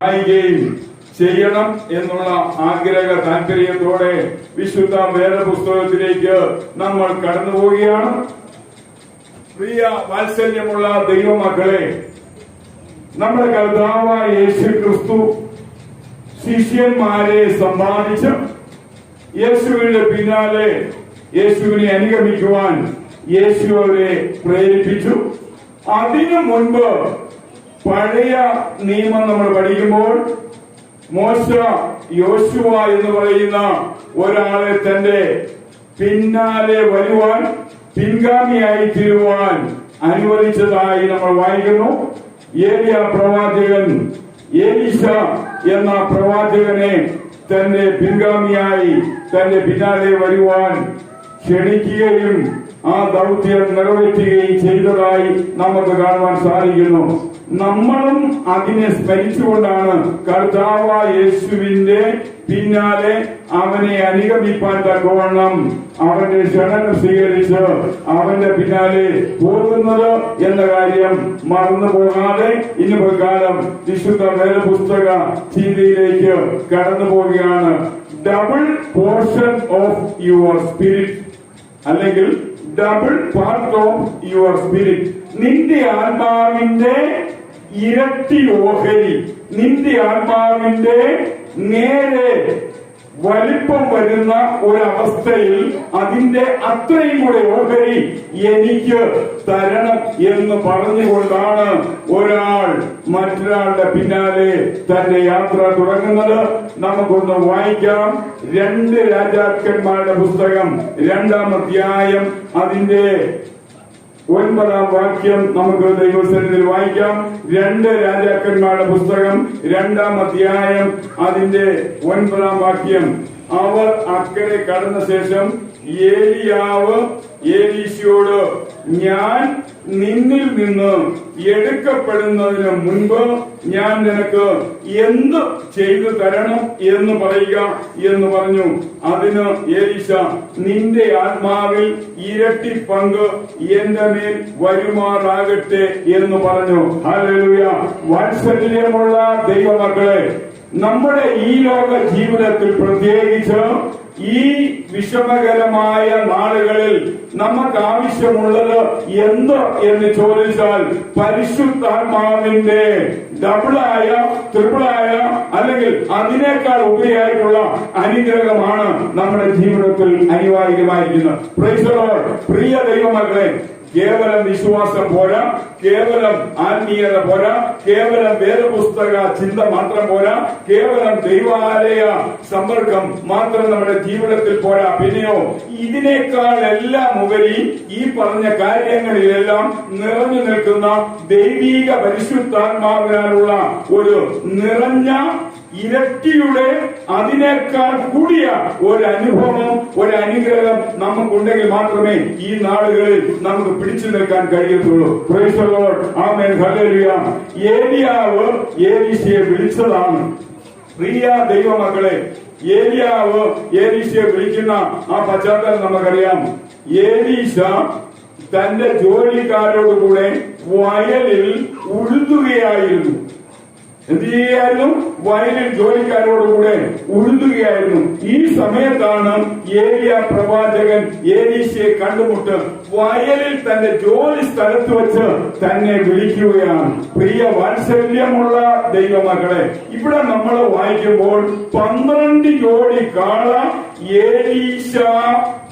സഹായിക്കുകയും ചെയ്യണം എന്നുള്ള ആഗ്രഹ താല്പര്യത്തോടെ വിശുദ്ധ വേദപുസ്തകത്തിലേക്ക് നമ്മൾ കടന്നു പോവുകയാണ് പ്രിയ വാത്സല്യമുള്ള ദൈവമക്കളെ നമ്മുടെ കർത്താവായ യേശു ക്രിസ്തു ശിഷ്യന്മാരെ സമ്പാദിച്ച് യേശുവിന്റെ പിന്നാലെ യേശുവിനെ അനുഗമിക്കുവാൻ യേശു അവരെ പ്രേരിപ്പിച്ചു. അതിനു മുൻപ് പഴയ നിയമം നമ്മൾ പഠിക്കുമ്പോൾ മോശ യോശുവ എന്ന് പറയുന്ന ഒരാളെ തന്റെ പിന്നാലെ വരുവാൻ പിൻഗാമിയായി തീരുവാൻ അനുവദിച്ചതായി നമ്മൾ വായിക്കുന്നു. ഏലിയ പ്രവാചകൻ ഏലിശ എന്ന പ്രവാചകനെ തന്റെ പിൻഗാമിയായി തന്റെ പിന്നാലെ വരുവാൻ ക്ഷണിക്കുകയും ആ ദൗത്യം നിറവേറ്റുകയും ചെയ്തതായി നമുക്ക് കാണുവാൻ സാധിക്കുന്നു. നമ്മളും അതിനെ സ്മരിച്ചുകൊണ്ടാണ് കർത്താവ യേശുവിന്റെ പിന്നാലെ അവനെ അനുഗമിപ്പാൻ തക്കവണ്ണം അവന്റെ ക്ഷണം സ്വീകരിച്ച് അവന്റെ പിന്നാലെ പോകുന്നത് എന്ന കാര്യം മറന്നു പോകാതെ ഇന്ന് പ്രകാരം വിശുദ്ധ വേദപുസ്തക ചിന്തയിലേക്ക് കടന്നു പോവുകയാണ്. Double portion of your spirit അല്ലെങ്കിൽ double part of your spirit നിന്റെ ആത്മാവിന്റെ ഇരട്ടി ഓഹരി. നിന്റെ ആത്മാവിന്റെ നേരെ വലിപ്പം വരുന്ന ഒരവസ്ഥയിൽ അതിന്റെ അത്രയും കൂടെ ഓഹരി എനിക്ക് തരണം എന്ന് പറഞ്ഞുകൊണ്ടാണ് ഒരാൾ മറ്റൊരാളുടെ പിന്നാലെ തന്റെ യാത്ര തുടങ്ങുന്നത്. നമുക്കൊന്ന് വായിക്കാം. രണ്ട് രാജാക്കന്മാരുടെ പുസ്തകം രണ്ടാം അധ്യായം അതിന്റെ ഒൻപതാം വാക്യം നമുക്ക് ദൈവസ്ഥാനത്തിൽ വായിക്കാം. രണ്ട് രാജാക്കന്മാരുടെ പുസ്തകം രണ്ടാം അധ്യായം അതിന്റെ ഒൻപതാം വാക്യം. അവർ അക്കരെ കടന്ന ശേഷം ഏലിയാവ് ഏലീശയോട് ഞാൻ നിന്നിൽ നിന്ന് എടുക്കപ്പെടുന്നതിന് മുൻപ് ഞാൻ നിനക്ക് എന്ത് ചെയ്തു തരണം എന്ന് പറയുക എന്ന് പറഞ്ഞു. അതിന് ഏലീശ നിന്റെ ആത്മാവിൽ ഇരട്ടി പങ്ക് എന്റെ മേൽ വരുമാറാകട്ടെ എന്ന് പറഞ്ഞു. ഹല്ലേലൂയ. വാത്സല്യമുള്ള ദൈവമക്കളെ നമ്മുടെ ഈ ലോക ജീവിതത്തിൽ പ്രത്യേകിച്ച് ഈ വിഷമകരമായ നാളുകളിൽ നമുക്ക് ആവശ്യമുള്ളത് എന്ത് എന്ന് ചോദിച്ചാൽ പരിശുദ്ധാത്മാവിന്റെ ഡബിളായ ത്രിപിളായ അല്ലെങ്കിൽ അതിനേക്കാൾ ഉപരിയായിട്ടുള്ള അനുഗ്രഹമാണ് നമ്മുടെ ജീവിതത്തിൽ അനിവാര്യമായിരിക്കുന്നത്. പ്രിയ ദൈവമക്കളെ കേവലം വിശ്വാസം പോരാ കേവലം ആത്മീയത പോരാ കേവലം വേദപുസ്തക ചിന്ത മാത്രം പോരാ കേവലം ദൈവാലയ സമ്പർക്കം മാത്രം നമ്മുടെ ജീവിതത്തിൽ പോരാ. പിന്നെയോ ഇതിനേക്കാൾ എല്ലാം ഉപരി ഈ പറഞ്ഞ കാര്യങ്ങളിലെല്ലാം നിറഞ്ഞു നിൽക്കുന്ന ദൈവീക പരിശുദ്ധാത്മാവിനാലുള്ള ഒരു നിറഞ്ഞ ഇരട്ടിയുടെ അതിനേക്കാൾ കൂടിയ ഒരു അനുഭവം ഒരു അനുഗ്രഹം നമുക്കുണ്ടെങ്കിൽ മാത്രമേ ഈ നാളുകളിൽ നമുക്ക് പിടിച്ചു നിൽക്കാൻ കഴിയത്തുള്ളൂ. ഏലിയാവ് ഏലീശയെ വിളിച്ചതാണ്. പ്രിയ ദൈവമക്കളെ ഏലിയാവ് ഏലീശയെ വിളിക്കുന്ന ആ പശ്ചാത്തലം നമുക്കറിയാം. ഏലീശ തന്റെ ജോലിക്കാരോടുകൂടെ വയലിൽ ഉഴുതുകയായിരുന്നു. എന്ത് ചെയ്യുകയായിരുന്നു വയലിൽ ജോലിക്കാരോടുകൂടെ ഉഴുതുകയായിരുന്നു. ഈ സമയത്താണ് ഏലിയ പ്രവാചകൻ ഏലീശയെ കണ്ടുമുട്ട് വയലിൽ തന്റെ ജോലി സ്ഥലത്ത് വെച്ച് തന്നെ വിളിക്കുകയാണ്. പ്രിയ വാത്സല്യമുള്ള ദൈവമക്കളെ ഇവിടെ നമ്മൾ വായിക്കുമ്പോൾ പന്ത്രണ്ട് ജോഡി കാള ഏലീശ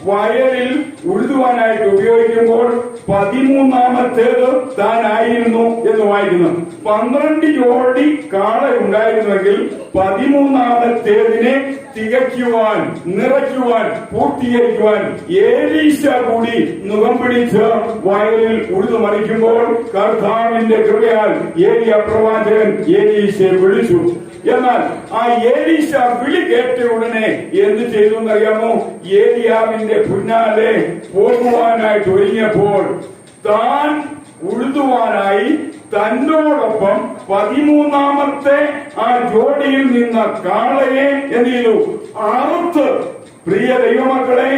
വയലിൽ ഉഴുതുവാനായിട്ട് ഉപയോഗിക്കുമ്പോൾ പതിമൂന്നാമത്തേത് താനായിരുന്നു എന്ന് വായിക്കുന്നു. പന്ത്രണ്ട് ജോഡി കാള ഉണ്ടായിരുന്നെങ്കിൽ പതിമൂന്നാമത്തേതിനെ തികയ്ക്കുവാൻ നിറയ്ക്കുവാൻ പൂർത്തീകരിക്കുവാൻ ഏലീശ കൂടി മുഖം പിടിച്ച് വയലിൽ ഉഴുതു മറിക്കുമ്പോൾ കർത്താവിന്റെ കൃപയാൽ ഏലിയ പ്രവാചകൻ ഏലീശയെ വിളിച്ചു. എന്നാൽ ആ ഏലീശ വിളി കേട്ട ഉടനെ എന്ത് ചെയ്തു എന്നറിയാമോ ഏലിയാവിന്റെ പിന്നാലെ പോകുവാനായിട്ട് ഒരുങ്ങിയപ്പോൾ താൻ ഉഴുതുവാനായി തന്നോടൊപ്പം പതിമൂന്നാമത്തെ ആ ജോഡിയിൽ നിന്ന കാളയെ എന്ത് ചെയ്തു? അറുത്ത് പ്രിയ ദൈവമക്കളെ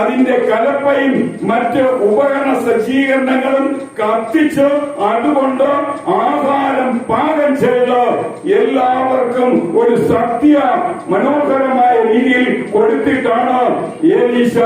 അതിന്റെ കലപ്പയും മറ്റ് ഉപകരണ സജ്ജീകരണങ്ങളും കത്തിച്ച് അതുകൊണ്ട് ആഹാരം പാകം ചെയ്ത് എല്ലാവർക്കും ഒരു സത്യ മനോഹരമായ രീതിയിൽ കൊടുത്തിട്ടാണ് ഏലീശ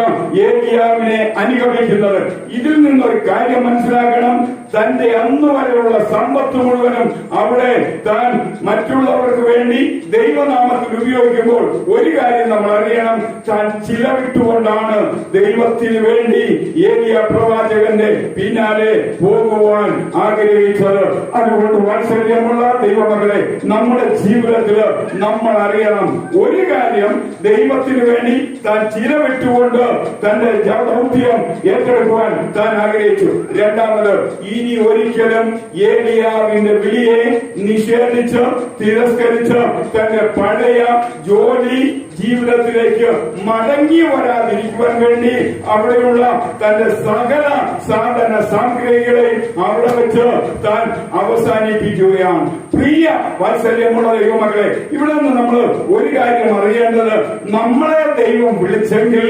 ഏലിയാവിനെ അനുഗമിക്കുന്നത്. ഇതിൽ നിന്നൊരു കാര്യം മനസ്സിലാക്കണം. തന്റെ അന്ന് വരെയുള്ള സമ്പത്ത് മുഴുവനും അവിടെ താൻ മറ്റുള്ളവർക്ക് വേണ്ടി ദൈവനാമത്തിൽ ഉപയോഗിക്കുമ്പോൾ ഒരു കാര്യം നമ്മൾ അറിയണം. താൻ ചിലവിട്ടുകൊണ്ടാണ് ദൈവത്തിന് വേണ്ടി ഏലിയ പ്രവാചകന്റെ പിന്നാലെ പോകുവാൻ ആഗ്രഹിച്ചത്. അതുകൊണ്ട് വാത്സല്യമുള്ള ദൈവമകളെ നമ്മുടെ ജീവിതത്തിൽ നമ്മൾ അറിയണം. ഒരു കാര്യം ദൈവത്തിന് വേണ്ടി താൻ ചിലവിട്ടുകൊണ്ട് തന്റെ ദൗത്യം ഏറ്റെടുക്കുവാൻ താൻ ആഗ്രഹിച്ചു. രണ്ടാമത് ഇനി ഒരിക്കലും ഏലിയാവിന്റെ വിളിയെ നിഷേധിച്ച് തിരസ്കരിച്ച് തന്റെ പഴയ ജോലി ജീവിതത്തിലേക്ക് മടങ്ങി വരാതിരിക്കുവാൻ വേണ്ടി അവിടെയുള്ള തന്റെ സകല സാധന സാമഗ്രികളെ അവിടെ വെച്ച് താൻ അവസാനിപ്പിക്കുകയാണ്. പ്രിയ വാത്സല്യമുള്ള ദൈവമക്കളെ ഇവിടെ നിന്ന് നമ്മൾ ഒരു കാര്യം അറിയേണ്ടത്. നമ്മളെ ദൈവം വിളിച്ചെങ്കിൽ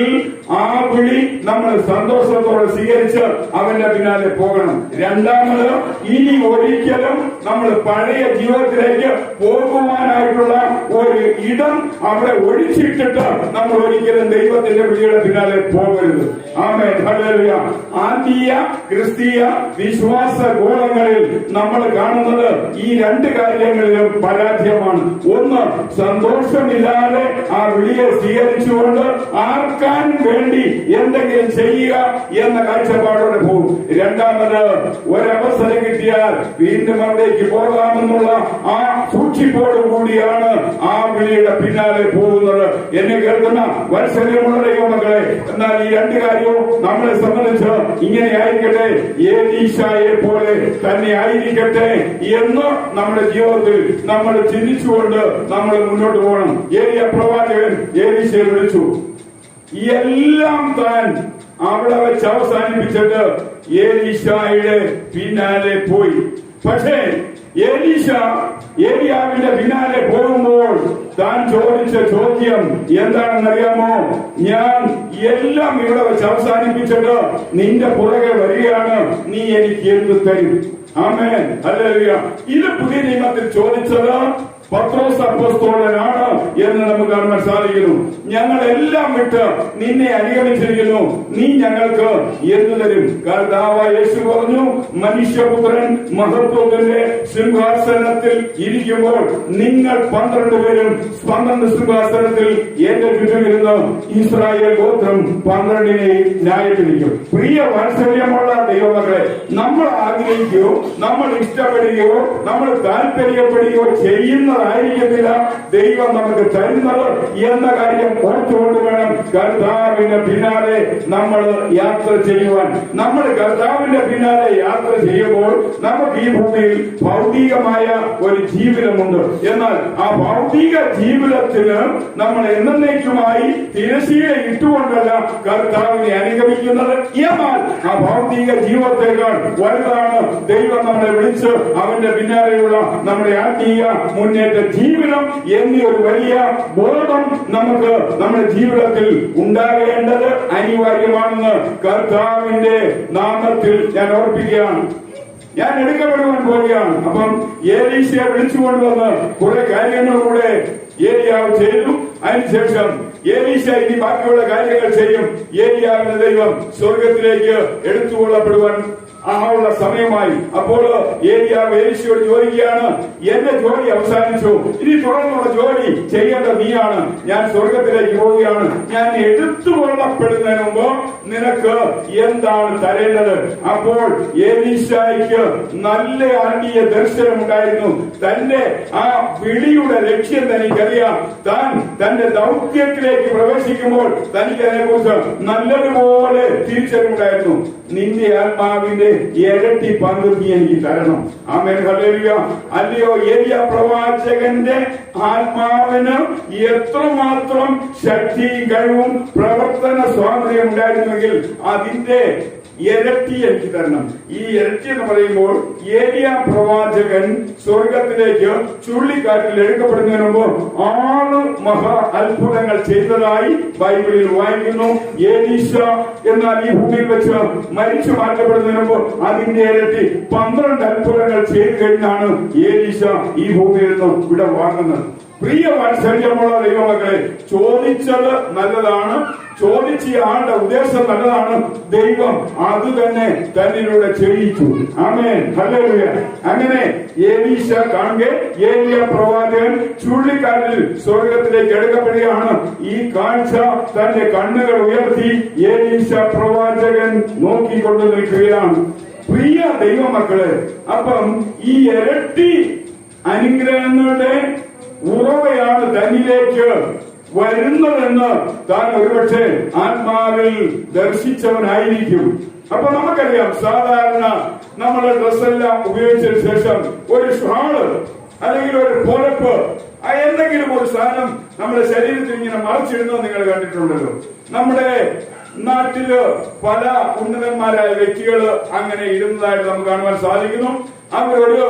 ആ വിളി നമ്മൾ സന്തോഷത്തോടെ സ്വീകരിച്ച് അവന്റെ പിന്നാലെ പോകണം. രണ്ടാമത് ഇനി ഒരിക്കലും നമ്മൾ പഴയ ജീവിതത്തിലേക്ക് പോകുവാനായിട്ടുള്ള ഒരു ഇടം അവിടെ ഒഴിച്ചിട്ടിട്ട് നമ്മൾ ഒരിക്കലും ദൈവത്തിന്റെ വിളിയുടെ പിന്നാലെ പോകരുത്. ആമേ ഹല്ലേലൂയ. ആത്മീയ ക്രിസ്തീയ വിശ്വാസ ഗോളങ്ങളിൽ നമ്മൾ കാണുന്നത് ഈ രണ്ട് കാര്യങ്ങളിലും പരാജയമാണ്. ഒന്ന് സന്തോഷമില്ലാതെ ആ വിളിയെ സ്വീകരിച്ചുകൊണ്ട് ആർക്കാൻ വേണ്ടി എന്തെങ്കിലും ചെയ്യുക എന്ന കാഴ്ചപ്പാടോടെ പോകും. രണ്ടാമത് ഒരവസരം കിട്ടിയാൽ വീണ്ടും അവിടേക്ക് പോകാമെന്നുള്ള ആ സൂക്ഷിപ്പോടു കൂടിയാണ് ആ വിളിയുടെ പിന്നാലെ പോകുന്നത് എന്നെ കേൾക്കുന്ന വത്സല്യമുള്ള ദൈവമക്കളെ എന്നാൽ ഈ രണ്ട് കാര്യവും നമ്മളെ സംബന്ധിച്ച് ഇങ്ങനെ ആയിരിക്കട്ടെ ഏലീശായെ പോലെ തന്നെ ആയിരിക്കട്ടെ എന്ന് നമ്മുടെ ജീവിതത്തിൽ നമ്മൾ ചിന്തിച്ചുകൊണ്ട് നമ്മൾ മുന്നോട്ട് പോകണം. ഏലിയ പ്രവാചകൻ ഏലീശയെ വിളിച്ചു? എല്ലാം താൻ അവിടെ വെച്ച് അവസാനിപ്പിച്ചിട്ട് ഏലീശായുടെ പിന്നാലെ പോയി. പക്ഷേ ഏലീശ ഏലിയാവിന്റെ പിന്നാലെ പോകുമ്പോൾ താൻ ചോദിച്ച ചോദ്യം എന്താണെന്നറിയാമോ? ഞാൻ എല്ലാം ഇവിടെ വെച്ച് അവസാനിപ്പിച്ചിട്ട് നിന്റെ പുറകെ വരികയാണ്. നീ എനിക്ക് എന്ത് തരും? ആമേൻ. അല്ല ഇത് പുതിയ നിയമത്തിൽ ചോദിച്ചത് പത്രോസ് അപ്പസ്തോളനാണ് എന്ന് നമുക്ക് കാണുവാൻ സാധിക്കുന്നു. ഞങ്ങൾ എല്ലാം വിട്ട് നിന്നെ അനുഗമിച്ചിരിക്കുന്നു. നീ ഞങ്ങൾക്ക് എന്തു തരും? കർത്താവ യേശു പറഞ്ഞു മനുഷ്യപുത്രൻ മഹത്വത്തിന്റെ സിംഹാസനത്തിൽ ഇരിക്കുമ്പോൾ നിങ്ങൾ പന്ത്രണ്ട് പേരും പന്ത്രണ്ട് സിംഹാസനത്തിൽ എന്റെ ചുറ്റുമിരുന്ന് ഇസ്രായേൽ ഗോത്രം പന്ത്രണ്ടിനെ ന്യായത്തിരിക്കും പ്രിയ വാത്സല്യമുള്ള ദൈവമകളെ നമ്മൾ ആഗ്രഹിക്കുകയോ നമ്മൾ ഇഷ്ടപ്പെടുകയോ നമ്മൾ താല്പര്യപ്പെടുകയോ ചെയ്യുന്നതായിരിക്കത്തില്ല ദൈവം നമുക്ക് തരുന്നത് എന്ന കാര്യം ഓർത്തുകൊണ്ട് വേണം കർത്താവിന്റെ പിന്നാലെ നമ്മൾ യാത്ര ചെയ്യുവാൻ. നമ്മൾ കർത്താവിന്റെ പിന്നാലെ യാത്ര ചെയ്യുമ്പോൾ നമുക്ക് ഈ ഭൂമിയിൽ ഭൗതികമായ ഒരു ജീവിതമുണ്ട്. എന്നാൽ ആ ഭൗതിക ജീവിതത്തിന് നമ്മൾ എന്നേക്കുമായി തിരശീല ഇട്ടുകൊണ്ടല്ല കർത്താവിനെ അനുഗമിക്കുന്നത്. എന്നാൽ ആ ഭൗതിക ജീവിതത്തേക്കാൾ വലുതാണ് ദൈവം നമ്മളെ വിളിച്ച് അവന്റെ പിന്നാലെയുള്ള നമ്മുടെ ആത്മീയ മുന്നേറ്റ ജീവിതം എന്നീ ഒരു വലിയ ബോധം നമുക്ക് നമ്മുടെ ജീവിതത്തിൽ ഉണ്ടാകേണ്ടത് അനിവാര്യമാണെന്ന് കർത്താവിന്റെ നാമത്തിൽ ഞാൻ ഓർപ്പിക്കുകയാണ്. ഞാൻ എടുക്കപ്പെടുവാൻ പോവുകയാണ്. അപ്പം ഏലീശയെ വിളിച്ചുകൊണ്ടുവന്ന് കുറെ കാര്യങ്ങളിലൂടെ ഏരിയാവ് ചെയ്തു. അതിനുശേഷം ഏലീശ ഇനി ബാക്കിയുള്ള കാര്യങ്ങൾ ചെയ്യും. ഏലിയാവിന്റെ ദൈവം സ്വർഗത്തിലേക്ക് എടുത്തുകൊള്ളപ്പെടുവാൻ ആ സമയമായി. അപ്പോൾ ഏരിയാവ് ഏരിശിയോട് ചോദിക്കുകയാണ് എന്റെ ജോലി അവസാനിച്ചു. ഇനി തുടർന്നുള്ള ജോലി ചെയ്യേണ്ട നീയാണ്. ഞാൻ സ്വർഗത്തിലേക്ക് പോവുകയാണ്. ഞാൻ എടുത്തു കൊള്ളപ്പെടുന്നതിന് മുമ്പ് നിനക്ക് എന്താണ് തരേണ്ടത്? അപ്പോൾ ഏലീശായിക്ക് നല്ല അന്യ ദർശനം ഉണ്ടായിരുന്നു തന്റെ ആ വിളിയുടെ ലക്ഷ്യം തനിക്കറിയാം. താൻ തന്റെ ദൗത്യത്തിലേക്ക് പ്രവേശിക്കുമ്പോൾ തനിക്ക് അതിനെക്കുറിച്ച് നല്ലതുപോലെ തിരിച്ചറിവുണ്ടായിരുന്നു. നിന്റെ ആത്മാവിന്റെ ഇരട്ടി പങ്ക് എനിക്ക് തരണം. ആമേൻ. ഹല്ലേലൂയ. അല്ലയോ ഏരിയ പ്രവാചകന്റെ ആത്മാവിന് എത്രമാത്രം ശക്തിയും കഴിവും പ്രവർത്തന സ്വാതന്ത്ര്യം ഉണ്ടായിരുന്നെങ്കിൽ അതിന്റെ ഇരട്ടി എനിക്ക് തരണം. ഈ ഇരട്ടി എന്ന് പറയുമ്പോൾ ഏലിയ പ്രവാചകൻ സ്വർഗത്തിലേക്ക് ചുള്ളിക്കാറ്റിൽ എടുക്കപ്പെടുന്നതിന് മുമ്പ് ആറ് മഹാ അത്ഭുതങ്ങൾ ചെയ്തതായി ബൈബിളിൽ വായിക്കുന്നു. ഏലീശ എന്നാൽ ഈ ഭൂമിയിൽ വെച്ച് മരിച്ചു മാറ്റപ്പെടുന്നതിന് മുമ്പ് അതിന്റെ ഇരട്ടി പന്ത്രണ്ട് അത്ഭുതങ്ങൾ ചെയ്തു കഴിഞ്ഞാണ് ഏലീശ ഈ ഭൂമിയിൽ നിന്നും ഇവിടെ വാങ്ങുന്നത്. പ്രിയ വാത്സല്യമുള്ള ദൈവമക്കളെ ചോദിച്ചത് നല്ലതാണ് ചോദിച്ച ആളുടെ ഉദ്ദേശം നല്ലതാണ്. ദൈവം അത് തന്നെ തന്നിലൂടെ ചെയ്യിച്ചു. ആമേൻ. ഹല്ലേലൂയ. അങ്ങനെ ഏലീശ കാണുക ഏലിയ പ്രവാചകൻ ചുഴലിക്കാറ്റിൽ സ്വർഗത്തിലേക്ക് എടുക്കപ്പെടുകയാണ്. ഈ കാഴ്ച തന്റെ കണ്ണുകൾ ഉയർത്തി ഏലീശ പ്രവാചകൻ നോക്കിക്കൊണ്ട് നിൽക്കുകയാണ്. പ്രിയ ദൈവമക്കളെ അപ്പം ഈ ഇരട്ടി അനുഗ്രഹങ്ങളുടെ ഉറവയാണ് തന്നിലേക്ക് വരുന്നതെന്ന് താൻ ഒരുപക്ഷെ ആത്മാവിൽ ദർശിച്ചവനായിരിക്കും. അപ്പൊ നമുക്കറിയാം സാധാരണ നമ്മുടെ ഡ്രസ്സെല്ലാം ഉപയോഗിച്ചതിന് ശേഷം ഒരു ഷാൾ അല്ലെങ്കിൽ ഒരു പുലപ്പ് എന്തെങ്കിലും ഒരു സാധനം നമ്മുടെ ശരീരത്തിൽ ഇങ്ങനെ മറച്ചിടുന്നത് നിങ്ങൾ കണ്ടിട്ടുണ്ടല്ലോ. നമ്മുടെ നാട്ടിൽ പല ഉന്നതന്മാരായ വ്യക്തികൾ അങ്ങനെ ഇടുന്നതായിട്ട് നമുക്ക് കാണുവാൻ സാധിക്കുന്നു. അവരൊരു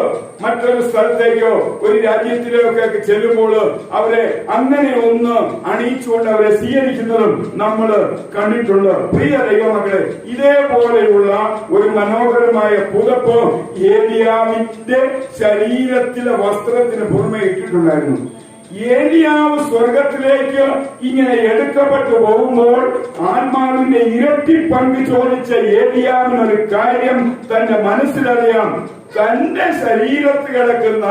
മറ്റൊരു സ്ഥലത്തേക്കോ ഒരു രാജ്യത്തിലേക്കോ ചെല്ലുമ്പോൾ അവരെ അങ്ങനെ ഒന്ന് അണിയിച്ചുകൊണ്ട് അവരെ സ്വീകരിക്കുന്നതും നമ്മൾ കണ്ടിട്ടുണ്ട്. പ്രിയ ദൈവമക്കളെ ഇതേപോലെയുള്ള ഒരു മനോഹരമായ പുതപ്പ് ഏലിയാമിന്റെ ശരീരത്തിലെ വസ്ത്രത്തിന് പുറമെ ഇട്ടിട്ടുണ്ടായിരുന്നു. ഏലിയാവ് സ്വർഗത്തിലേക്ക് ഇങ്ങനെ എടുക്കപ്പെട്ടു പോകുമ്പോൾ ആത്മാവിന്റെ ഇരട്ടി പങ്ക് ചോദിച്ച ഏലിയാവിനൊരു കാര്യം തന്റെ മനസ്സിലറിയാം. തന്റെ ശരീരത്ത് കിടക്കുന്ന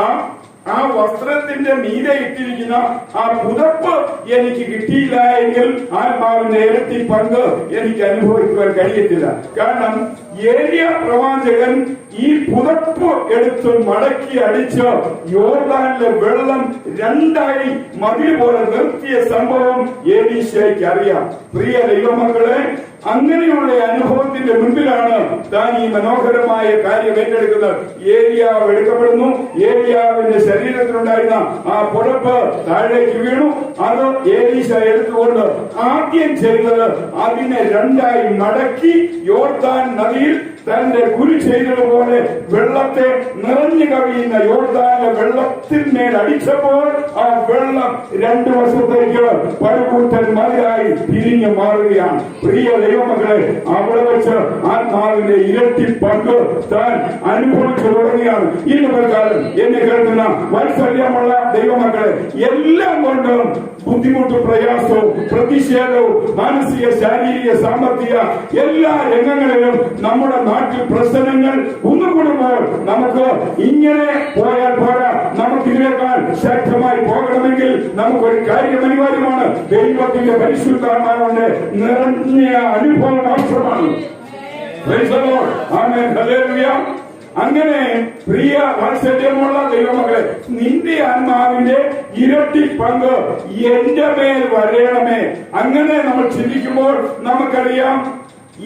ആ വസ്ത്രത്തിന്റെ മീതെ ഇട്ടിരിക്കുന്ന ആ പുതപ്പ് എനിക്ക് കിട്ടിയില്ല എങ്കിൽ ആത്മാവിന്റെ ഇരട്ടി പങ്ക് എനിക്ക് അനുഭവിക്കുവാൻ കഴിയത്തില്ല. കാരണം ഏലിയ പ്രവാചകൻ ഈ പുതപ്പ് എടുത്ത് മടക്കി അടിച്ച് യോർദാനിലെ വെള്ളം രണ്ടായി മതിൽ പോലെ നിർത്തിയ സംഭവം ഏലീശയ്ക്ക് അറിയാം. പ്രിയ ദൈവമക്കളെ അങ്ങനെയുള്ള അനുഭവത്തിന്റെ മുൻപിലാണ് താൻ ഈ മനോഹരമായ കാര്യം ഏറ്റെടുക്കുന്നത്. ഏലിയാവ് എടുക്കപ്പെടുന്നു. ഏലിയാവിന്റെ ശരീരത്തിലുണ്ടായിരുന്ന ആ പുറപ്പ് താഴേക്ക് വീണു. അത് ഏലീശ എടുത്തുകൊണ്ട് ആദ്യം ചെയ്തത് അതിനെ രണ്ടായി മടക്കി യോർദാൻ നദിയിൽ തന്റെ കുരു ചെയ്തതുപോലെ വെള്ളത്തെ നിറഞ്ഞു കവിയുന്ന യോർദാന്റെ വെള്ളത്തിന്മേൽ അടിച്ചപ്പോൾ ആ വെള്ളം രണ്ടു വർഷത്തേക്ക് പഴുകൂട്ടൻ മതിയായി തിരിഞ്ഞു മാറുകയാണ്. പ്രിയ ദൈവമകളെ അവിടെ വെച്ച് ആത്മാവിന്റെ ഇരട്ടി പങ്ക് താൻ അനുഭവിച്ചു തുടങ്ങിയാണ്. ഇന്ന് പ്രകാരം എന്നെ കേൾക്കുന്ന വാത്സല്യമുള്ള ദൈവമക്കളെ എല്ലാം കൊണ്ടും ബുദ്ധിമുട്ടും പ്രയാസവും പ്രതിഷേധവും മാനസിക ശാരീരിക സാമ്പത്തിക എല്ലാ രംഗങ്ങളിലും നമ്മുടെ നാട്ടിൽ പ്രശ്നങ്ങൾ ഒന്നുകൂടുമ്പോൾ നമുക്ക് ഇങ്ങനെ പോയാൽ പോരാ. നമുക്ക് ഇതിനേക്കാൾ ശക്തമായി പോകണമെങ്കിൽ നമുക്കൊരു കാര്യം അനിവാര്യമാണ്. ദൈവത്തിന്റെ പരിശുദ്ധാത്മാവിന്റെ നിറഞ്ഞ അനുഭവം ആവശ്യമാണ് Praise the. അങ്ങനെ പ്രിയ വാത്സല്യമുള്ള ദൈവമകളെ നിന്റെ ആത്മാവിന്റെ ഇരട്ടി പങ്ക് എന്റെ മേൽ വരയണമേ അങ്ങനെ നമ്മൾ ചിന്തിക്കുമ്പോൾ നമുക്കറിയാം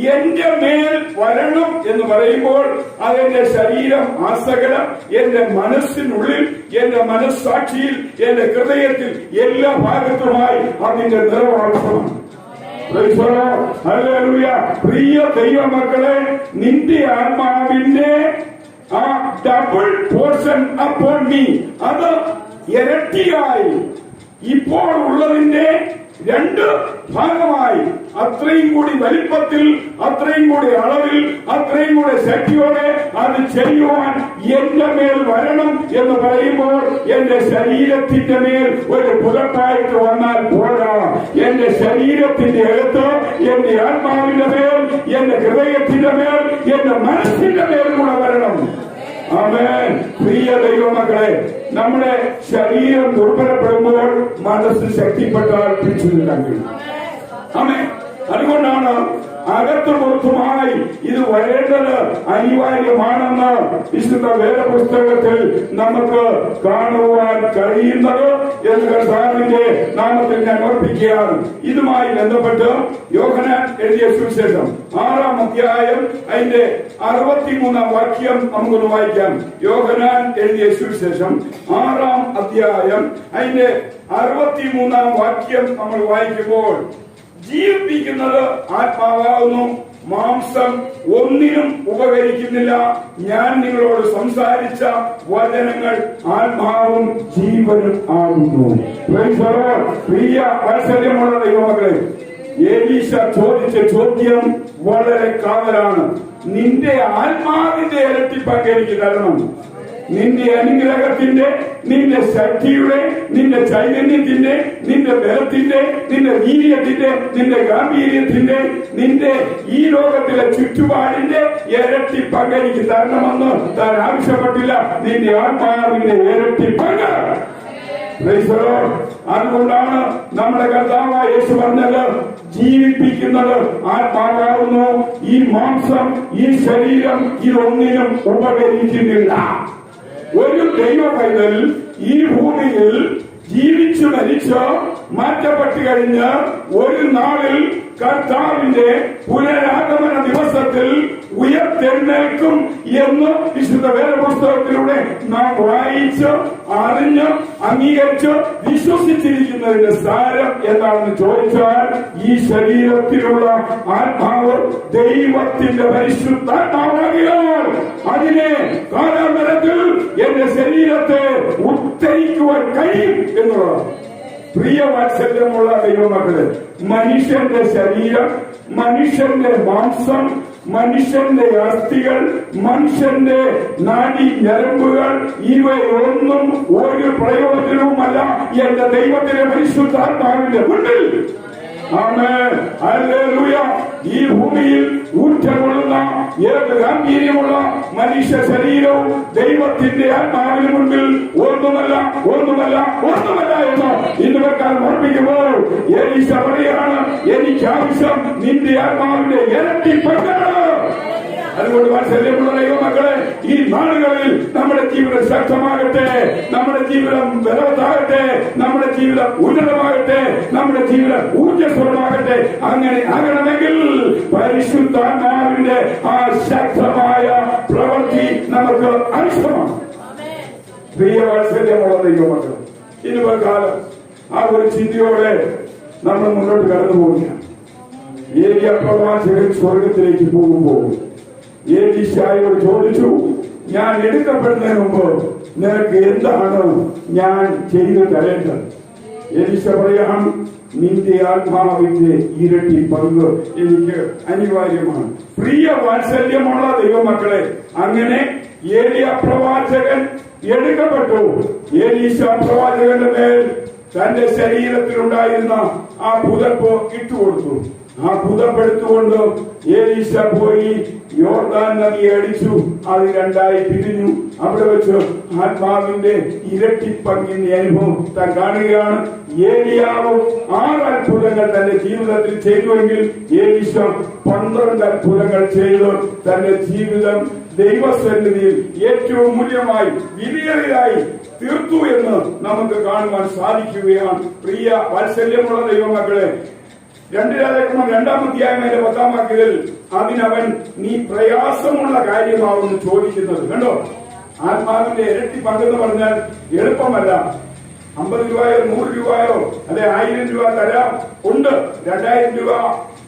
എന്റെ മേൽ വരണം എന്ന് പറയുമ്പോൾ അതെന്റെ ശരീരം ആസകലം എന്റെ മനസ്സിനുള്ളിൽ എന്റെ മനസ്സാക്ഷിയിൽ എന്റെ ഹൃദയത്തിൽ എല്ലാ ഭാഗത്തുമായി അതിന്റെ മക്കളെ പ്രിയ ദൈവമക്കളെ നിന്റെ ആത്മാവിന്റെ ആ ഡബിൾ പോർഷൻ അപ്പോൾ മീ അത് ഇരട്ടിയായി. ഇപ്പോൾ ഉള്ളതിന്റെ രണ്ട് ഭാഗമായി അത്രയും കൂടി വലിപ്പത്തിൽ അത്രയും കൂടി അളവിൽ അത്രയും കൂടി ശക്തിയോടെ അത് ചെയ്യുവാൻ എന്റെ മേൽ വരണം എന്ന് പറയുമ്പോൾ എന്റെ ശരീരത്തിന്റെ മേൽ ഒരു പുറത്തായിട്ട് വന്നാൽ പോരാ. എന്റെ ശരീരത്തിന്റെ അകത്ത് എന്റെ ആത്മാവിന്റെ മേൽ എന്റെ ഹൃദയത്തിന്റെ മേൽ എന്റെ മനസ്സിന്റെ മേൽ കൂടെ വരണം. ആമേൻ പ്രിയ ദൈവമക്കളെ നമ്മുടെ ശരീരം ദുർബലപ്പെടുമ്പോൾ മനസ്സ് ശക്തിപ്പെട്ടാൽ പിടിച്ചു നിൽക്കാൻ കഴിയും ആമേ അതുകൊണ്ടാണ് അകത്ത് പുറത്തുമായി ഇത് വരേണ്ടത് അനിവാര്യമാണെന്ന് വിശുദ്ധ വേദപുസ്തകത്തിൽ നമുക്ക് കാണുവാൻ കഴിയുന്നത് എന്ന് കർത്താവിന്റെ നാമത്തിൽ ഞാൻ ഓർപ്പിക്കുകയാണ്. ഇതുമായി ബന്ധപ്പെട്ട് യോഹനാൻ എഴുതിയ സുവിശേഷം ആറാം അധ്യായം അതിന്റെ അറുപത്തിമൂന്നാം വാക്യം നമുക്കൊന്ന് വായിക്കാം. യോഹനാൻ എഴുതിയ സുവിശേഷം ആറാം അധ്യായം അതിന്റെ അറുപത്തിമൂന്നാം വാക്യം നമ്മൾ വായിക്കുമ്പോൾ ജീവിപ്പിക്കുന്നത് ആത്മാവാകുന്നു. മാംസം ഒന്നിനും ഉപകരിക്കുന്നില്ല. ഞാൻ നിങ്ങളോട് സംസാരിച്ച വചനങ്ങൾ ആത്മാവും ജീവനും ആകുന്നു. പ്രിയ വാത്സല്യമുള്ള ദൈവമക്കളെ ഏലീശ ചോദിച്ച ചോദ്യം വളരെ കാവലാണ് നിന്റെ ആത്മാവിന്റെ ഇരട്ടി പങ്കെനിക്ക് തരണം. നിന്റെ അനുഗ്രഹത്തിന്റെ നിന്റെ ശക്തിയുടെ നിന്റെ ചൈതന്യത്തിന്റെ നിന്റെ ബലത്തിന്റെ നിന്റെ വീര്യത്തിന്റെ നിന്റെ ഗാംഭീര്യത്തിന്റെ നിന്റെ ഈ ലോകത്തിലെ ചുറ്റുപാടിന്റെ ഇരട്ടി പങ്ക് എനിക്ക് തരണമെന്ന് താൻ ആവശ്യപ്പെട്ടില്ല. നിന്റെ ആത്മാവിന്റെ ഇരട്ടി പങ്ക്. അതുകൊണ്ടാണ് നമ്മുടെ കർത്താവ് യേശു പറഞ്ഞത് ജീവിപ്പിക്കുന്നത് ആത്മാവാകുന്നു ഈ മാംസം ഈ ശരീരം ഇതൊന്നിനും ഉപകരിക്കുന്നില്ല. ഒരു ദൈവ പൈതൽ ഈ ഭൂമിയിൽ ജീവിച്ചു മരിച്ചോ മാറ്റപ്പെട്ട് കഴിഞ്ഞ് ഒരു നാളിൽ കർത്താവിന്റെ പുനരാഗമന ദിവസത്തിൽ ഉയർത്തെഴുന്നേൽക്കും എന്ന് വിശുദ്ധ വേദപുസ്തകത്തിലൂടെ നാം വായിച്ച് അറിഞ്ഞ് അംഗീകരിച്ച് വിശ്വസിച്ചിരിക്കുന്നതിന്റെ സാരം എന്താണെന്ന് ചോദിച്ചാൽ ഈ ശരീരത്തിലുള്ള ആത്മാവ് ദൈവത്തിന്റെ പരിശുദ്ധാത്മാവാകിയാൽ അതിനെ കാലാന്തരത്തിൽ എന്റെ ശരീരത്തെ ഉദ്ധരിക്കുവാൻ കഴിയും എന്നുള്ളതാണ്. പ്രിയ വാത്സല്യമുള്ള ദൈവമക്കളെ മനുഷ്യന്റെ ശരീരം മനുഷ്യന്റെ മാംസം മനുഷ്യന്റെ അസ്ഥികൾ മനുഷ്യന്റെ നാടി ഞരമ്പുകൾ ഇവയൊന്നും ഒരു പ്രയോജനവുമല്ല എന്റെ ദൈവത്തിന്റെ പരിശുദ്ധാത്മാവിന്റെ മുന്നിൽ ആമേ ഹല്ലേലൂയ. ഈ ഭൂമിയിൽ ഊറ്റമുള്ള ഏത് ഗാംഭീര്യമുള്ള മനുഷ്യ ശരീരവും ദൈവത്തിന്റെ ആത്മാവിന് മുൻപിൽ ഒന്നുമല്ല ഒന്നുമല്ല ഒന്നുമല്ല എന്ന് ഇന്ന് വെക്കാൻ ഓർമ്മിക്കുമ്പോൾ ഏലീശ പറയാണ് എനിക്ക് ആവശ്യം നിന്റെ ആത്മാവിന്റെ ഇരട്ടി പങ്കാണ് അതുകൊണ്ട് വാത്സല്യമുള്ള ദൈവമക്കളെ ഈ നാടുകളിൽ നമ്മുടെ ജീവിതം ശക്തമാകട്ടെ നമ്മുടെ ജീവിതം ബലവത്താകട്ടെ നമ്മുടെ ജീവിതം ഉന്നതമാകട്ടെ നമ്മുടെ ജീവിതം ഊർജസ്വരമാകട്ടെ അങ്ങനെ ആകണമെങ്കിൽ പരിശുദ്ധാത്മാവിന്റെ ആ ശക്തമായ പ്രവൃത്തി നമുക്ക് ആവശ്യമാണ് പ്രിയ വാത്സല്യമുള്ള ദൈവമക്കൾ ഇനി കാലം. ആ ഒരു ചിന്തയോടെ നമ്മൾ മുന്നോട്ട് കടന്നു പോവുകയാണ് ഏരിയ പ്രവാചകൻ സ്വർഗത്തിലേക്ക് പോകുമ്പോൾ ഏലിശായോട് ചോദിച്ചു ഞാൻ എടുക്കപ്പെടുന്നതിന് മുമ്പ് നിനക്ക് എന്താണ് ഞാൻ ചെയ്തു തരേണ്ടത്? എലിശ പറയാം നിന്റെ ആത്മാവിന്റെ ഇരട്ടി പങ്ക് എനിക്ക് അനിവാര്യമാണ്. പ്രിയ വാത്സല്യമുള്ള ദൈവമക്കളെ അങ്ങനെ ഏലിയ പ്രവാചകൻ എടുക്കപ്പെട്ടു. ഏലീശ പ്രവാചകന്റെ മേൽ തന്റെ ശരീരത്തിലുണ്ടായിരുന്ന ആ പുതപ്പ് ഇട്ടുകൊടുത്തു. ആ കുതപ്പെടുത്തുകൊണ്ട് ഏലീശ പോയി യോർദാൻ നദിയെ അടിച്ചു. അത് രണ്ടായി പിരിഞ്ഞു. അവിടെ വെച്ച് ആത്മാവിന്റെ ഇരട്ടി പങ്കിന്റെ അനുഭവം താൻ കാണുകയാണ്. ഏലിയാവ് ആറ് അത്ഭുതങ്ങൾ തന്റെ ജീവിതത്തിൽ ചെയ്തുവെങ്കിൽ ഏലീശ പന്ത്രണ്ട് അത്ഭുതങ്ങൾ ചെയ്ത് തന്റെ ജീവിതം ദൈവസന്നിധിയിൽ ഏറ്റവും മൂല്യമായി വിലയേറിയതായി തീർത്തു എന്ന് നമുക്ക് കാണുവാൻ സാധിക്കുകയാണ്. പ്രിയ വാത്സല്യമുള്ള ദൈവമക്കളെ രണ്ട് രാജാക്കന്മാർ രണ്ടാം അധ്യായത്തിന്റെ പത്താം വാക്യത്തിൽ അതിനവൻ നീ പ്രയാസമുള്ള കാര്യമാവുന്നു ചോദിക്കുന്നത് കണ്ടോ? ആത്മാവിന്റെ ഇരട്ടി പങ്കെന്ന് പറഞ്ഞാൽ എളുപ്പമല്ല. അമ്പത് രൂപയോ നൂറ് രൂപയോ അല്ലെ ആയിരം രൂപ തരാം. ഉണ്ട്. രണ്ടായിരം രൂപ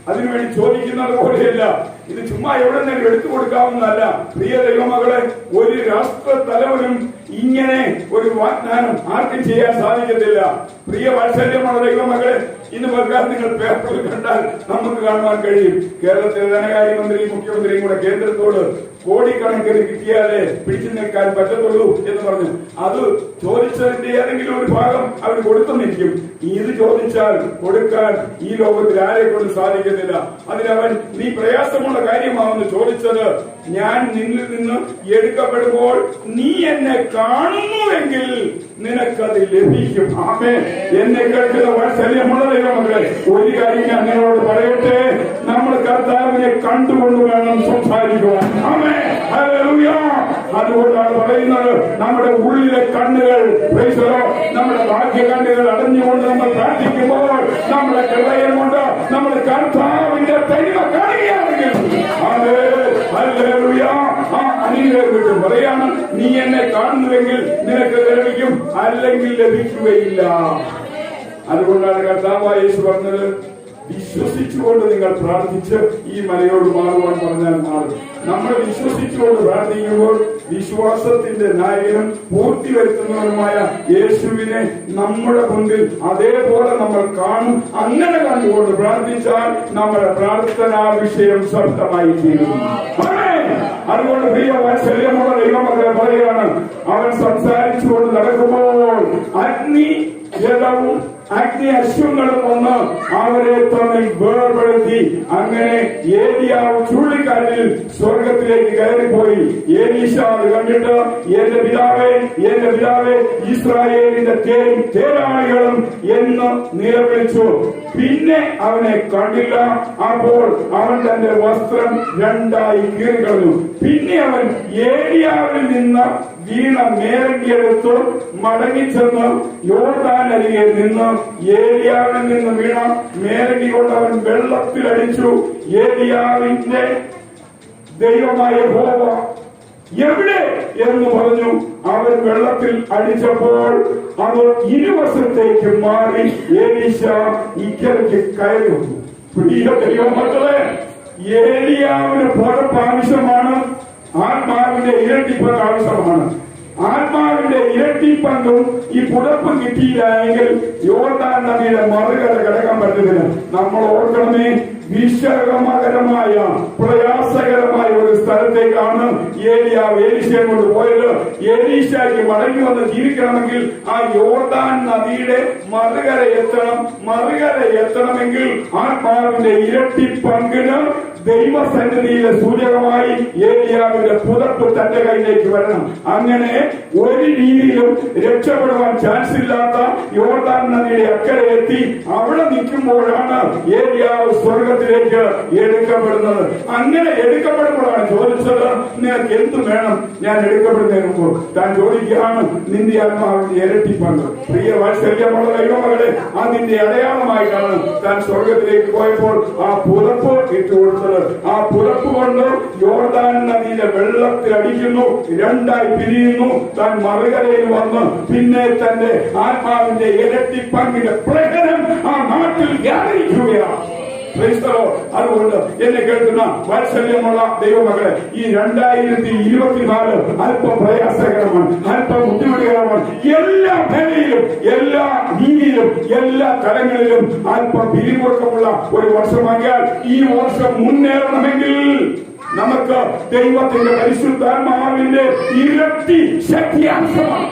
അതിനുവേണ്ടി ചോദിക്കുന്നത് പോലെയല്ല. ഇത് ചുമ്മാ എവിടെ നിന്നും എടുത്തു കൊടുക്കാവുന്നതല്ല. പ്രിയ ദൈവമകളെ ഒരു രാഷ്ട്ര തലവനും ഇങ്ങനെ ഒരു വാഗ്ദാനം ആർക്കും ചെയ്യാൻ സാധിക്കത്തില്ല. പ്രിയ വാത്സല്യമുള്ള ദൈവമകളെ ഇന്ന് ബംഗാൾ നിങ്ങൾ പേപ്പറിൽ കണ്ടാൽ നമുക്ക് കാണുവാൻ കഴിയും. കേരളത്തിലെ ധനകാര്യമന്ത്രിയും മുഖ്യമന്ത്രിയും കൂടെ കേന്ദ്രത്തോട് കോടിക്കണക്കിന് കിട്ടിയാലേ പിടിച്ചു നിൽക്കാൻ പറ്റത്തുള്ളൂ എന്ന് പറഞ്ഞു. അത് ചോദിച്ചതിന്റെ ഏതെങ്കിലും ഒരു ഭാഗം അവർ കൊടുത്തെന്നിരിക്കും. ഇത് ചോദിച്ചാൽ കൊടുക്കാൻ ഈ ലോകത്തിൽ ആരെ കൊണ്ട് സാധിക്കുന്നില്ല അതിലവൻ നീ പ്രയാസമുള്ള കാര്യമാണെന്ന് ചോദിച്ചത് ഞാൻ നിന്നിൽ നിന്നും എടുക്കപ്പെടുമ്പോൾ നീ എന്നെ കാണുന്നുവെങ്കിൽ നിനക്കത് ലഭിക്കും. ആമേ എന്നെ കേൾക്കുന്ന വാത്സല്യമുള്ള മക്കളെ ഒരു കാര്യം ഞാൻ നിങ്ങളോട് പറയട്ടെ. നമ്മൾ കർത്താവിനെ കണ്ടുകൊണ്ട് വേണം സംസാരിക്കുവാൻ. ആമേ. അതുകൊണ്ടാണ് പറയുന്നത് നമ്മുടെ ഉള്ളിലെ കണ്ണുകൾ നമ്മുടെ ഭാഗ്യ കണ്ണുകൾ അടഞ്ഞുകൊണ്ട് നമ്മൾ പ്രാർത്ഥിക്കുമ്പോൾ നമ്മുടെ ഹൃദയം കൊണ്ട് നമ്മുടെ കർത്താവിന്റെ തനിമ കാണുകയാണെങ്കിൽ പറയാണ് നീ എന്നെ കാണുന്നുവെങ്കിൽ നിനക്ക് ലഭിക്കും അല്ലെങ്കിൽ ലഭിക്കുകയില്ല. അതുകൊണ്ടാണ് കർത്താവായ പറഞ്ഞത് വിശ്വസിച്ചുകൊണ്ട് നിങ്ങൾ പ്രാർത്ഥിച്ച് ഈ മലയോട് മാറുവാൻ പറഞ്ഞാൽ മാറും. നമ്മൾ വിശ്വസിച്ചുകൊണ്ട് പ്രാർത്ഥിക്കുമ്പോൾ വിശ്വാസത്തിന്റെ നായകനും പൂർത്തി വരുത്തുന്നവനുമായ യേശുവിനെ നമ്മുടെ മുൻപിൽ അതേപോലെ നമ്മൾ കാണും. അങ്ങനെ കണ്ടുകൊണ്ട് പ്രാർത്ഥിച്ചാൽ നമ്മുടെ പ്രാർത്ഥനാ വിഷയം ശക്തമായി തീരും. അതുകൊണ്ട് പ്രിയ വാത്സല്യമുള്ള പറയുകയാണ് അവൻ സംസാരിച്ചുകൊണ്ട് നടക്കുമ്പോൾ അഗ്നി ജലവും അഗ്നി അശ്വങ്ങളും വന്ന് അവരെ തമ്മിൽ വേർപെടുത്തി. അങ്ങനെ ഏലിയാവ് ചുഴലിക്കാറ്റിൽ സ്വർഗത്തിലേക്ക് കയറിപ്പോയി. ഏലീശ അത് കണ്ടിട്ട് എന്റെ പിതാവേ എന്റെ പിതാവേ ഇസ്രായേലിന്റെ തേരും തേരാളികളും എന്ന് നിലവിളിച്ചു. പിന്നെ അവനെ കണ്ടില്ല. അപ്പോൾ അവൻ തന്റെ വസ്ത്രം രണ്ടായി കീറിക്കളഞ്ഞു. പിന്നെ അവൻ ഏലിയാവിൽ നിന്ന് വീണ എടുത്തു മടങ്ങിച്ചെന്ന് യോർദാൻ അരികെ നിന്ന് ഏലിയാവിൽ നിന്ന് വീണ നേരങ്ങി കൊണ്ട് അവൻ വെള്ളത്തിലടിച്ചു. ഏലിയാവിന്റെ ദൈവമായ ഹോവ എവിടെ എന്ന് പറഞ്ഞു. അവൻ വെള്ളത്തിൽ അടിച്ചപ്പോൾ അത് ഇരുവശത്തേക്ക് മാറി ഏലീശ ഇക്കരയ്ക്ക് കയറി വന്നു. പ്രിയ ദൈവമക്കളെ. ഏലിയാവിന് പുറപ്പ് ആവശ്യമാണ് ആത്മാവിന്റെ ഇരട്ടിപ്പങ്ക് ആവശ്യമാണ് ആത്മാവിന്റെ ഇരട്ടിപ്പന്തും ഈ പുടപ്പ് കിട്ടിയില്ലായെങ്കിൽ യോർദാൻ നദിയുടെ മറുകര കിടക്കാൻ പറ്റുന്നില്ല നമ്മൾ ഓർക്കണമേ വിഷമകരമായ പ്രയാസകരമായ ഒരു സ്ഥലത്തേക്കാണ് ഏലിയ ഏലീശയെ കൊണ്ട് പോയത്. ഏലീശയ്ക്ക് മടങ്ങി വന്ന് ജീവിക്കണമെങ്കിൽ ആ യോർദാൻ നദിയുടെ മറുകര എത്തണം മറുകര എത്തണമെങ്കിൽ ആത്മാവിന്റെ ഇരട്ടി പങ്കിന് ദൈവസന്നിധിയിലെ സൂചകമായി ഏലിയാവിന്റെ പുതപ്പ് തന്റെ കയ്യിലേക്ക് വരണം. അങ്ങനെ ഒരു രീതിയിലും രക്ഷപ്പെടുവാൻ ചാൻസ് ഇല്ലാത്ത യോർദാൻ നദിയുടെ അക്കരെ എത്തി അവിടെ നിൽക്കുമ്പോഴാണ് ഏലിയാവ് സ്വർഗത്തിലേക്ക് എടുക്കപ്പെടുന്നത്. അങ്ങനെ എടുക്കപ്പെടുമ്പോഴാണ് ചോദിച്ചത് നിനക്ക് എന്ത് വേണം? ഞാൻ എടുക്കപ്പെടുന്നതിന് മുമ്പ് താൻ ചോദിക്കുകയാണ് നിന്റെ ആത്മാവിന്റെ ഇരട്ടി പങ്ക്. പ്രിയ വാത്സല്യമുള്ള ദൈവമകളെ അതിന്റെ അടയാളമായിട്ടാണ് താൻ സ്വർഗത്തിലേക്ക് പോയപ്പോൾ ആ പുതപ്പ് ഇട്ട് ആ പുതപ്പ് കൊണ്ട് യോർദാൻ നദിയിലെ വെള്ളത്തിൽ അടിക്കുന്നു രണ്ടായി പിരിയുന്നു താൻ മറുകരയിൽ വന്ന് പിന്നെ തന്റെ ആത്മാവിന്റെ ഇരട്ടി പങ്കിന്റെ പ്രകടനം ആ നാട്ടിൽ Lord. അതുകൊണ്ട് എന്നെ കേൾക്കുന്ന വാത്സല്യമുള്ള ദൈവമകളെ ഈ രണ്ടായിരത്തി ഇരുപത്തിനാല് അല്പം പ്രയാസകരമാണ് അല്പം ബുദ്ധിമുട്ടുകരമാണ്. എല്ലാ മേഖലയിലും എല്ലാ രീതിയിലും എല്ലാ തലങ്ങളിലും അല്പം പിരിമുറക്കമുള്ള ഒരു വർഷമാകിയാൽ ഈ വർഷം മുന്നേറണമെങ്കിൽ നമുക്ക് ദൈവത്തിന്റെ പരിശുദ്ധാത്മാവിന്റെ ഇരട്ടി ശക്തി ആവശ്യമാണ്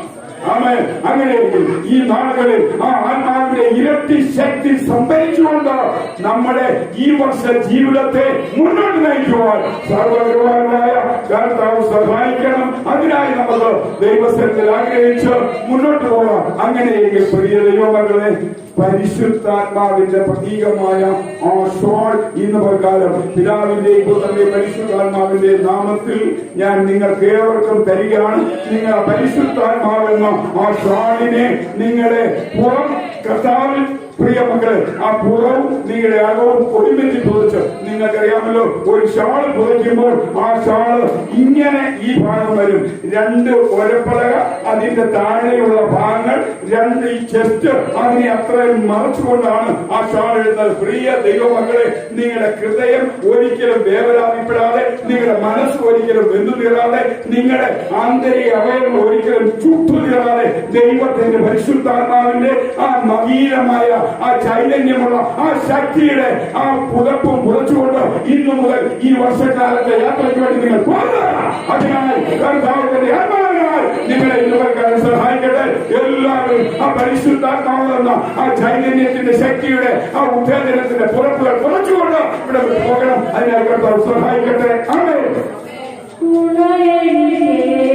ആമേൻ. അങ്ങനെയെങ്കിൽ ഈ നാളുകളിൽ ആ ആത്മാവിന്റെ ഇരട്ടി ശക്തി സംഭരിച്ചുകൊണ്ട് നമ്മുടെ ഈ വർഷ ജീവിതത്തെ മുന്നോട്ട് നയിക്കുവാൻ സർവകൃപാനായ കർത്താവ് സഹായിക്കണം അതിനായി നമുക്ക് ദൈവസ്ഥലത്തിൽ ആഗ്രഹിച്ച് മുന്നോട്ട് പോകാം അങ്ങനെയെങ്കിൽ പ്രിയ ദൈവമകളെ പരിശുദ്ധാത്മാവിന്റെ പ്രതീകമായ ആ ഷോൾ ഇന്ന് പ്രകാരം പിതാവിന്റെ പുത്രന്റെ പരിശുദ്ധാത്മാവിന്റെ നാമത്തിൽ ഞാൻ നിങ്ങൾക്ക് ഏവർക്കും തരികയാണ്. നിങ്ങൾ പരിശുദ്ധാത്മാവെന്ന ആ ഷോളിനെ നിങ്ങളുടെ പുറം കർത്താവിൽ പ്രിയ മക്കളെ ആ പുറവും നിങ്ങളുടെ അകവും ഒരുമിച്ച് പുതച്ച് നിങ്ങൾക്കറിയാമല്ലോ ഒരു ഷാൾ പുതയ്ക്കുമ്പോൾ ആ ഷാൾ ഇങ്ങനെ ഈ ഭാഗം വരും. രണ്ട് ഒരപ്പലക അതിന്റെ താഴെയുള്ള ഭാഗങ്ങൾ രണ്ട് ഈ ചെസ്റ്റ് അതിനെ അത്രയും മറച്ചുകൊണ്ടാണ് ആ ഷാൾ എഴുതുന്നത് പ്രിയ ദൈവമക്കളെ നിങ്ങളുടെ ഹൃദയം ഒരിക്കലും വേവലാതിപ്പെടാതെ നിങ്ങളുടെ മനസ്സ് ഒരിക്കലും വെന്തു തീരാതെ നിങ്ങളുടെ ആന്തരിക അവയവങ്ങൾ ഒരിക്കലും ചുട്ടു തീരാതെ ദൈവത്തിന്റെ പരിശുദ്ധാത്മാവിന്റെ ആ നവീനമായ ആ ചൈതന്യമുള്ള ആ ശക്തിയുടെ ആ പുതപ്പും പുതച്ചുകൊണ്ട് ഇന്നു മുതൽ ഈ വർഷക്കാലത്തെ യാത്രയ്ക്ക് വേണ്ടി നിങ്ങൾ അതിനാൽ കർത്താവിന്റെ ആത്മാവിനാൽ നിങ്ങളെ ഇന്നുവൽക്കാരൻ സഹായിക്കട്ടെ. എല്ലാവരും ആ പരിശുദ്ധാത്മാവെന്ന ആ ചൈതന്യത്തിന്റെ ശക്തിയുടെ ആ ഉത്തേജനത്തിന്റെ പുറപ്പുകൾ പുറച്ചുകൊണ്ട് ഇവിടെ പോകണം. അതിനെ കർത്താവ് സഹായിക്കട്ടെ. ഉണയേ